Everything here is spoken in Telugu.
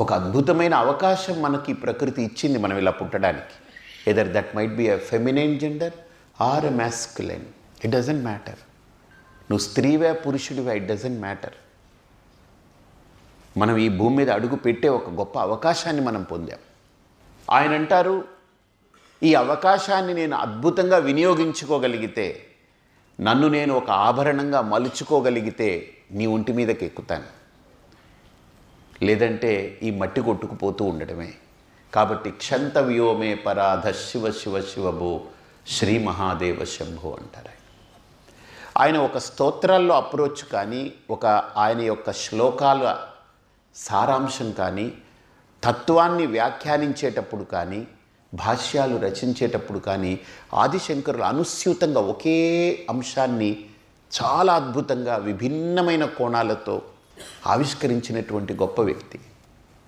ఒక అద్భుతమైన అవకాశం మనకి ప్రకృతి ఇచ్చింది మనం ఇలా పుట్టడానికి. Either that might be a feminine gender or a masculine it doesn't matter నువ్వు స్త్రీవే పురుషుడివే ఇట్ డజంట్ మ్యాటర్ మనం ఈ భూమి మీద అడుగు పెట్టే ఒక గొప్ప అవకాశాన్ని మనం పొందాం. ఆయన అంటారు ఈ అవకాశాన్ని నేను అద్భుతంగా వినియోగించుకోగలిగితే నన్ను నేను ఒక ఆభరణంగా మలుచుకోగలిగితే నీ ఒంటి మీదకి ఎక్కుతాను. లేదంటే ఈ మట్టి కొట్టుకుపోతూ ఉండడమే కాబట్టి క్షంత వ్యోమే పరాధ శివ శివ శివభో శ్రీ మహాదేవ శంభో అంటారు ఆయన. ఆయన ఒక స్తోత్రాల్లో అప్రోచ్ కానీ ఒక ఆయన యొక్క శ్లోకాల సారాంశం కానీ తత్వాన్ని వ్యాఖ్యానించేటప్పుడు కానీ భాష్యాలు రచించేటప్పుడు కానీ ఆదిశంకరులు అనుస్యూతంగా ఒకే అంశాన్ని చాలా అద్భుతంగా విభిన్నమైన కోణాలతో ఆవిష్కరించినటువంటి గొప్ప వ్యక్తి.